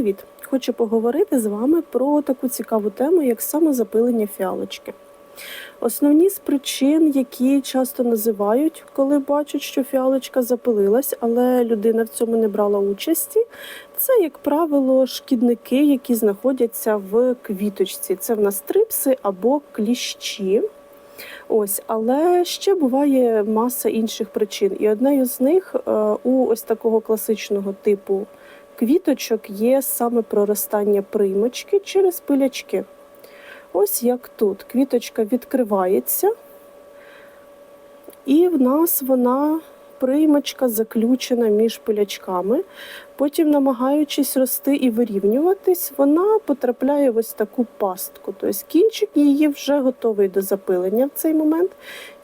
Привіт! Хочу поговорити з вами про таку цікаву тему, як самозапилення фіалочки. Основні з причин, які часто називають, коли бачать, що фіалочка запилилась, але людина в цьому не брала участі, це, як правило, шкідники, які знаходяться в квіточці. Це в нас трипси або кліщі. Ось, але ще буває маса інших причин. І однею з них е, у ось такого класичного типу квіточок є саме проростання примочки через пилячки. Ось як тут. Квіточка відкривається, і в нас вона примочка заключена між пилячками. Потім, намагаючись рости і вирівнюватись, вона потрапляє в ось таку пастку. Тобто кінчик її вже готовий до запилення в цей момент.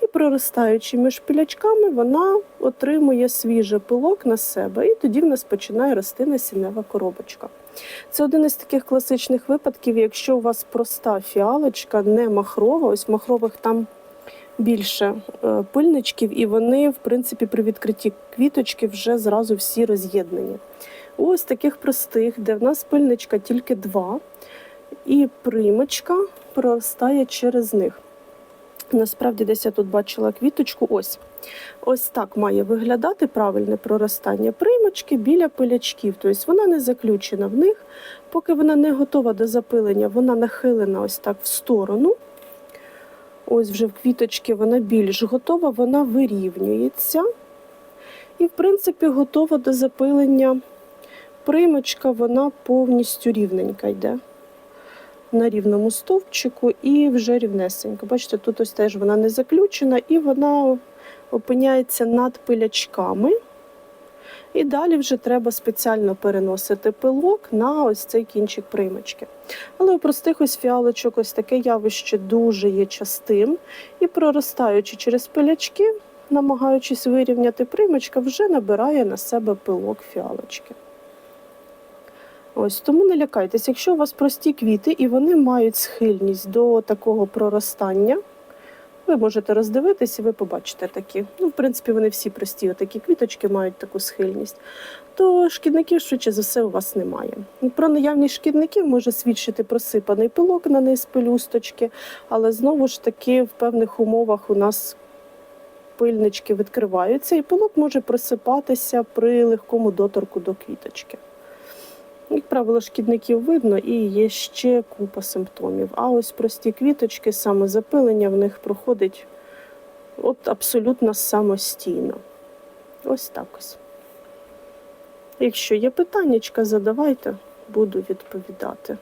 І проростаючи між пилячками, вона отримує свіжий пилок на себе, і тоді в нас починає рости насіннева коробочка. Це один із таких класичних випадків, якщо у вас проста фіалочка, не махрова, ось махрових там більше е, пильничків, і вони, в принципі, при відкритті квіточки вже зразу всі роз'єднані. Ось таких простих, де в нас пильничка тільки два, і примочка проростає через них. Насправді, десь я тут бачила квіточку. Ось ось так має виглядати правильне проростання примочки біля пилячків. Тобто вона не заключена в них. Поки вона не готова до запилення, вона нахилена ось так в сторону. Ось вже в квіточки вона більш готова, вона вирівнюється. І, в принципі, готова до запилення. Примочка, вона повністю рівненька йде на рівному стовпчику і вже рівнесенька. Бачите, тут ось теж вона не заключена і вона опиняється над пилячками. І далі вже треба спеціально переносити пилок на ось цей кінчик примочки. Але у простих ось фіалочок ось таке явище дуже є частим. І проростаючи через пилячки, намагаючись вирівняти примочка, вже набирає на себе пилок фіалочки. Ось тому не лякайтесь, якщо у вас прості квіти і вони мають схильність до такого проростання, ви можете роздивитись і ви побачите такі. Ну, в принципі, вони всі прості, такі квіточки мають таку схильність. То шкідників, швидше за все, у вас немає. Про наявність шкідників може свідчити просипаний пилок на низ пелюсточки, але знову ж таки в певних умовах у нас пильнички відкриваються, і пилок може просипатися при легкому доторку до квіточки. Як правило, шкідників видно і є ще купа симптомів. А ось прості квіточки, саме в них проходить от абсолютно самостійно. Ось так ось. Якщо є питання, задавайте, буду відповідати.